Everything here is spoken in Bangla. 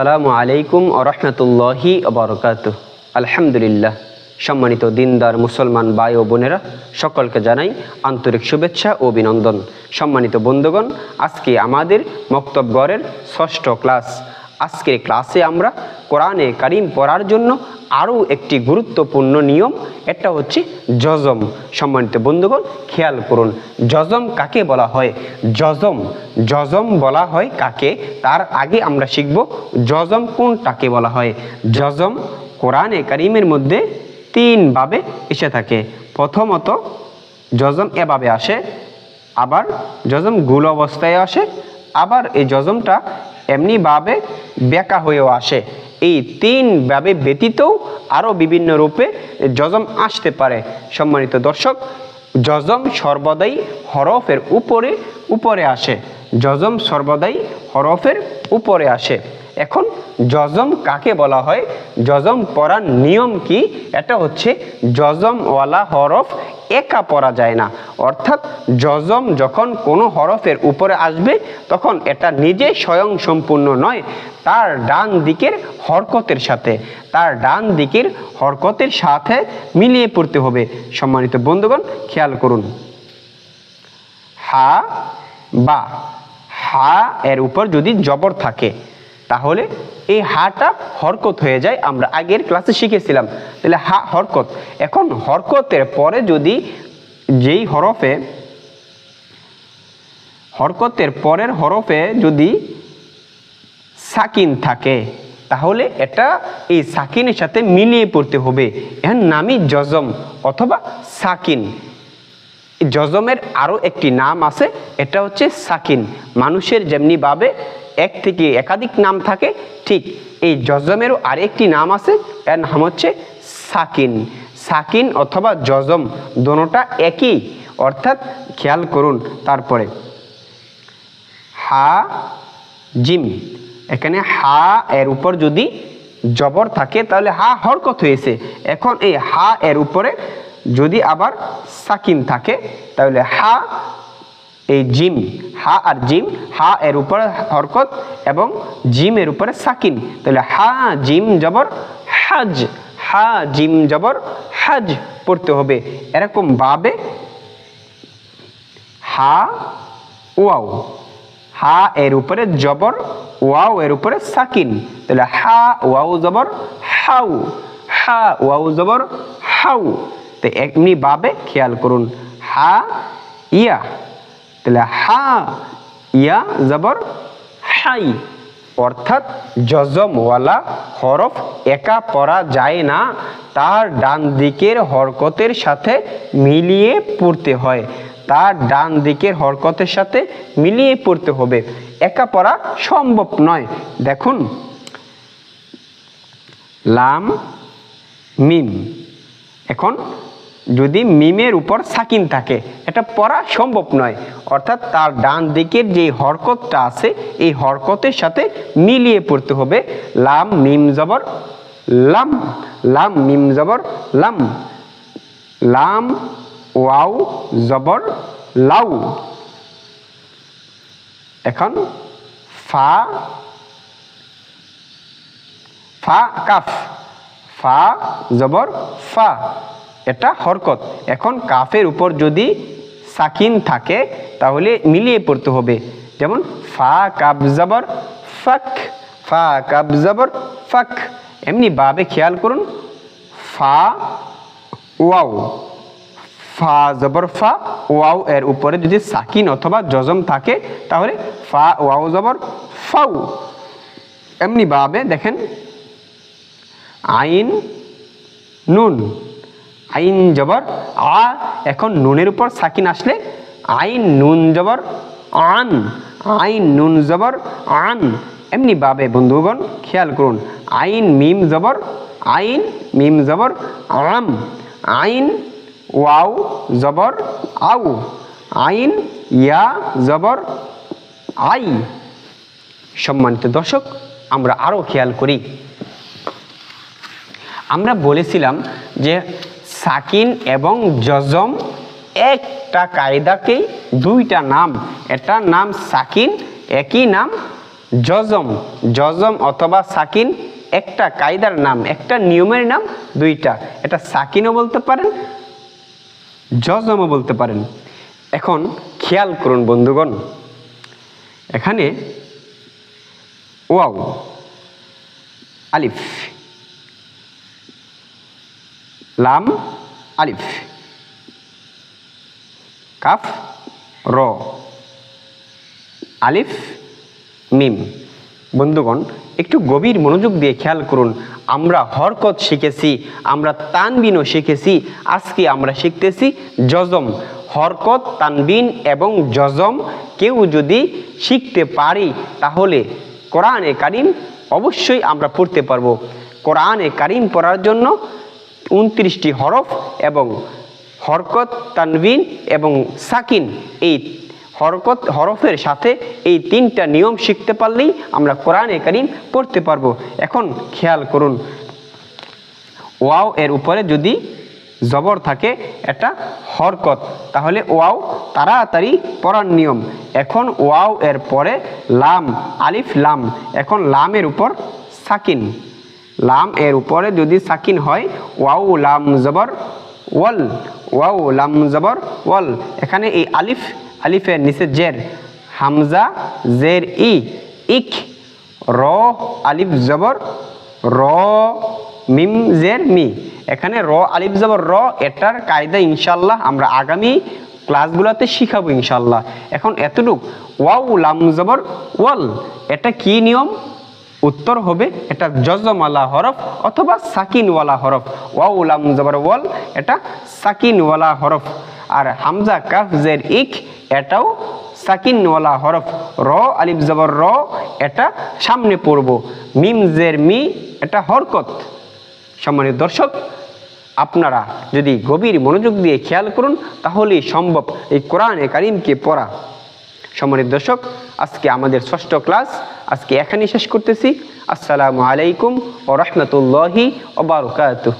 সালামু আলাইকুম আরহামতুল্লাহি আবরকাত আলহামদুলিল্লাহ, সম্মানিত দিনদার মুসলমান ভাই ও বোনেরা, সকলকে জানাই আন্তরিক শুভেচ্ছা ও অভিনন্দন। সম্মানিত বন্ধুগণ, আজকে আমাদের মক্তবগড়ের ষষ্ঠ ক্লাস আজকের ক্লাসে আমরা কোরআনে কারিম পড়ার জন্য আরও একটি গুরুত্বপূর্ণ নিয়ম, এটা হচ্ছে জজম সম্মানিত বন্ধুগণ, খেয়াল করুন জজম কাকে বলা হয়? জজম জজম বলা হয় কাকে? তার আগে আমরা শিখব জজম কোনটাকে বলা হয়। জজম কোরআনে কারিমের মধ্যে তিনভাবে এসে থাকে। প্রথমত জজম এভাবে আসে, আবার জজম গুল অবস্থায় আসে, আবার এই জজমটা এমনিভাবে বেঁকা হয়েও আসে। এই তিনভাবে ব্যতীতও আরও বিভিন্ন রূপে যজম আসতে পারে। সম্মানিত দর্শক, যজম সর্বদাই হরফের উপরে উপরে আসে। যজম সর্বদাই হরফের উপরে আসে। এখন জজম কাকে বলা হয়? জজম পড়ার নিয়ম কি? এটা হচ্ছে জজমওয়ালা হরফ একা পড়া যায় না। অর্থাৎ জজম যখন কোনো হরফের উপরে আসবে, তখন এটা নিজে স্বয়ং সম্পূর্ণ নয়, তার ডান দিকের হরকতের সাথে। তার ডান দিকের হরকতের সাথে মিলিয়ে পড়তে হবে। সম্মানিত বন্ধুগণ, খেয়াল করুন। হা বা হা এর উপর যদি জবর থাকে তাহলে এই হাটা হরকত হয়ে যায়। আমরা আগের ক্লাসে শিখেছিলাম। তাহলে হা হরকত। এখন হরকতের পরে যদি যেই হরফে হরকতের পরের হরফে যদি সাকিন থাকে, তাহলে এটা এই সাকিনের সাথে মিলিয়ে পড়তে হবে। এর নামই জজম অথবা সাকিন। জজমের আরও একটি নাম আছে, এটা হচ্ছে সাকিন। মানুষের যেমনিভাবে এক থেকে একাধিক নাম থাকে, ঠিক এই জজমেরও আরেকটি নাম আছে, এর নাম হচ্ছে সাকিন। সাকিন অথবা জজম দোনোটা একই, অর্থাৎ খেয়াল করুন তারপরে। হা, জিম। এখানে হা এর উপর যদি জবর থাকে, তাহলে হা হরকত হয়েছে। এখন এই হা এর উপরে যদি আবার সাকিন থাকে, তাহলে হা এই জিম, হা আর জিম, হা এর উপরে হরকত এবং জিমের উপরে সাকিন। তাহলে হা জিম জবর হাজ, হা জিম জবর হাজ পড়তে হবে। এরকম ভাবে হা, ওয়াও। হা এর উপরে জবর, ওয়াও এর উপরে সাকিন। তাহলে হা, ওয়াও জবর হাউ, হা, ওয়াও জবর হাউ। তো এমনি ভাবে খেয়াল করুন। হা, ইয়া। তাহলে হা, ইয়া, জবর, হাই। অর্থাৎ জজমওয়ালা হরফ একা পড়া যায় না, তার ডান দিকের হরকতের সাথে মিলিয়ে পড়তে হয়। তার ডান দিকের হরকতের সাথে মিলিয়ে পড়তে হবে। একা পড়া সম্ভব নয়। দেখুন। লাম, মিম। এখন যদি মিমের উপর সাকিন থাকে, এটা পড়া সম্ভব নয়। অর্থাৎ তার ডান দিকের যে হরকতটা আছে, এই হরকতের সাথে মিলিয়ে পড়তে হবে। লাম, মিম, জবর, লাম লাম, মিম, জবর, লাম লাম, ওয়াও, জবর, লাউ। এখন ফা ফা, কাফ। ফা, জবর, ফা। এটা হরকত। এখন কাফের উপর যদি সাকিন থাকে, তাহলে মিলিয়ে পড়তে হবে। যেমন, ফা কাব জবর, ফাক, ফা কাব জবর, ফাক। এমনি বাবে খেয়াল করুন, ফা, ওয়াও। ফা জবর, ফা, ওয়াও এর উপরে যদি সাকিন অথবা জজম থাকে, তাহলে ফা, ওয়াও জবর, ফাউ। এমনি বাবে দেখেন, আইন, নুন। আইন জবর, আ, এখন নুনের উপর সাকিন আসলে আইন নুন জবর, আন, আইন নুন জবর, আন। এমনি ভাবে বন্ধুগণ, খেয়াল করুন, আইন মিম জবর, আইন মিম জবর, আম। আইন ওয়াও জবর, আউ। আইন ইয়া জবর, আই। সম্মানিত দর্শক, আমরা আরও খেয়াল করি। আমরা বলেছিলাম যে সাকিন এবং জজম একটা কায়দাকেই দুইটা নাম। এটার নাম সাকিন, একই নাম জজম। জজম অথবা সাকিন একটা কায়দার নাম, একটা নিয়মের নাম দুইটা। এটা সাকিনও বলতে পারেন, জজমও বলতে পারেন। এখন খেয়াল করুন বন্ধুগণ, এখানে ওয়াও, আলিফ। লাম, আলিফ। কাফ, র। আলিফ, মিম। বন্ধুগণ, একটু গভীর মনোযোগ দিয়ে খেয়াল করুন। আমরা হরকত শিখেছি, আমরা তানবিনও শিখেছি, আজকে আমরা শিখতেছি জজম হরকত, তানবিন এবং জজম কেউ যদি শিখতে পারি, তাহলে কোরআনে কারিম অবশ্যই আমরা পড়তে পারব। কোরআনে কারিম পড়ার জন্য উনত্রিশটি হরফ এবং হরকত, তানবিন এবং সাকিন। এই হরকত, হরফের সাথে এই তিনটা নিয়ম শিখতে পারলেই আমরা কোরআনে কারিম পড়তে পারব। এখন খেয়াল করুন, ওয়াও এর উপরে যদি জবর থাকে এটা হরকত, তাহলে ওয়াও তাড়াতাড়ি পড়ার নিয়ম। এখন ওয়াও এর পরে লাম, আলিফ, লাম। এখন লামের উপর সাকিন। লাম এর উপরে যদি সাকিন হয় ওয়াও লাম জবর, ওয়াল ওয়াও লাম জবর, ওয়াল। এখানে এই আলিফ, আলিফের নিচে জের, হামজা, জের ই, ইক, র, আলিফ জবর, র, মিম, জের, মি। এখানে র, আলিফ জবর, র, এটার কায়দা ইনশাল্লাহ আমরা আগামী ক্লাসগুলোতে শিখাবো ইনশাল্লাহ এখন এতটুক ওয়াও লাম জবর, ওয়াল, এটা কি নিয়ম? উত্তর হবে এটা জজমওয়ালা হরফ অথবা সাকিনওয়ালা হরফ। ওয়াও, লাম, জবর, ওয়াল, এটা সাকিনওয়ালা হরফ। আর হামজা, কাফ, জের, ইক, এটাও সাকিনওয়ালা হরফ। র, আলিফ, জবর, র, এটা সামনে পড়ব। মিম, জের, মি, এটা হরকত। সম্মানিত দর্শক, আপনারা যদি গভীর মনোযোগ দিয়ে খেয়াল করুন, তাহলেই সম্ভব এই কোরআনে কারিমকে পড়া। সম্মানিত দর্শক, আজকে আমাদের ষষ্ঠ ক্লাস, আজকে এখানেই শেষ করতেছি। আসসালামু আলাইকুম ও রহমতুল্লাহি ওবরকাতুহ